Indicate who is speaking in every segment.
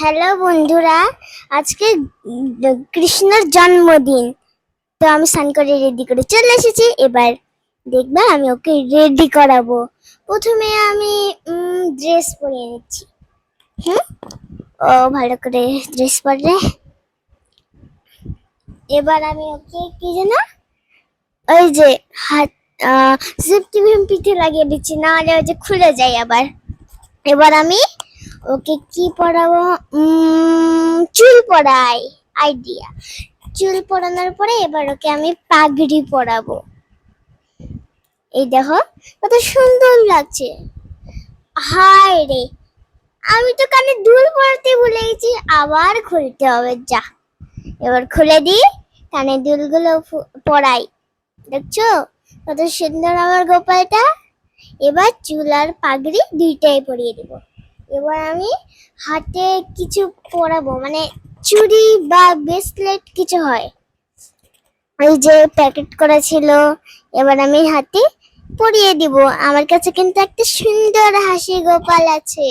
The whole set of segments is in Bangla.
Speaker 1: হ্যালো বন্ধুরা, আজকে কৃষ্ণর জন্মদিন। তো আমি স্নান করে রেডি করে চলে এসেছি। এবার দেখবে আমি ওকে রেডি করাবো। প্রথমে আমি ড্রেস পরিয়ে নিচ্ছি। হুম? ও, ভালো করে ড্রেস পরে এবার আমি ওকে কি যেন, ওই যে হাত সেফটি পিঠে লাগিয়ে দিচ্ছি না হলে ওই যে খুলে যায় আবার। এবার আমি ওকে কি পড়াবো? চুল পড়াই আইডিয়া চুল পড়ানোর পরে এবার ওকে আমি পাগড়ি পরাবো এই দেখো, কত সুন্দর লাগছে। হায় রে, আমি তো কানে দুল পড়তে ভুলে গেছি, আবার খুলতে হবে, যা। এবার খুলে দিই, কানে দুলগুলো পরাই দেখছ? কত সুন্দর আমার গোপালটা। এবার চুল আর পাগড়ি দুইটাই পরিয়ে দিব। এবার আমি হাতে কিছু পরাবো মানে চুড়ি বা ব্রেসলেট কিছু হয়। ওই যে প্যাকেট করা ছিল, এবার আমি হাতে পরিয়ে দিব। আমার কাছে কিন্তু একটা সুন্দর হাসি গোপাল আছে।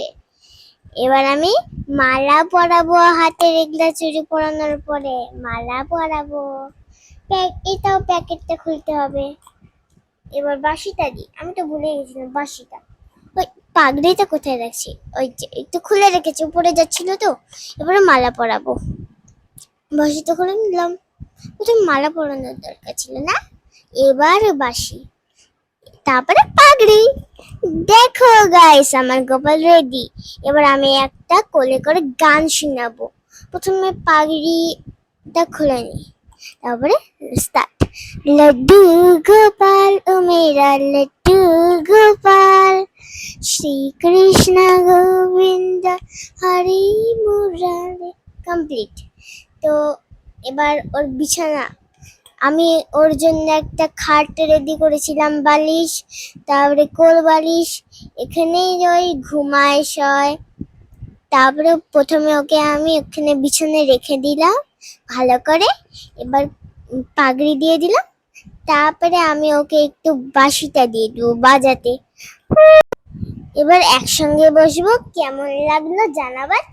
Speaker 1: এবার আমি মালা পরাবো হাতের এগুলা চুড়ি পরানোর পরে। মালা পরাবো। এটাও প্যাকেটটা খুলতে হবে। এবার বাসিটা দিই। আমি তো ভুলে গেছিলাম বাসিটা পাগড়িটা কোথায় রাখছি? ওই যে, একটু খুলে রেখেছি, উপরে যাচ্ছিল তো, এবারে মালা পরাবো। বসে তো করে নিলাম। প্রথমে মালা পরানোর দরকার ছিল না, এবার বাসি। তারপরে পাগড়ি। দেখো গাইস আমার গোপাল রেডি এবার আমি একটা কোলে করে গান শোনাবো। প্রথমে পাগড়িটা খুলে নিই। তারপরে স্টার্ট লড্ডু গোপাল ও মেরা লড্ডু গোপাল। শ্রীকৃষ্ণ গোবিন্দ হরি মুরারে কমপ্লিট তো এবার ওর বিছানা। আমি ওর জন্য একটা খাট রেডি করেছিলাম, বালিশ, তারপরে কোল বালিশ, এখানেই ওই ঘুমায় শয়। তারপরে প্রথমে ওকে আমি ওখানে বিছানে রেখে দিলাম, ভালো করে এবার পাগড়ি দিয়ে দিলাম। তারপরে আমি ওকে একটু বাসিটা দিয়ে দিব বাজাতে। এবার একসঙ্গে বসবো কেমন লাগল জানাবার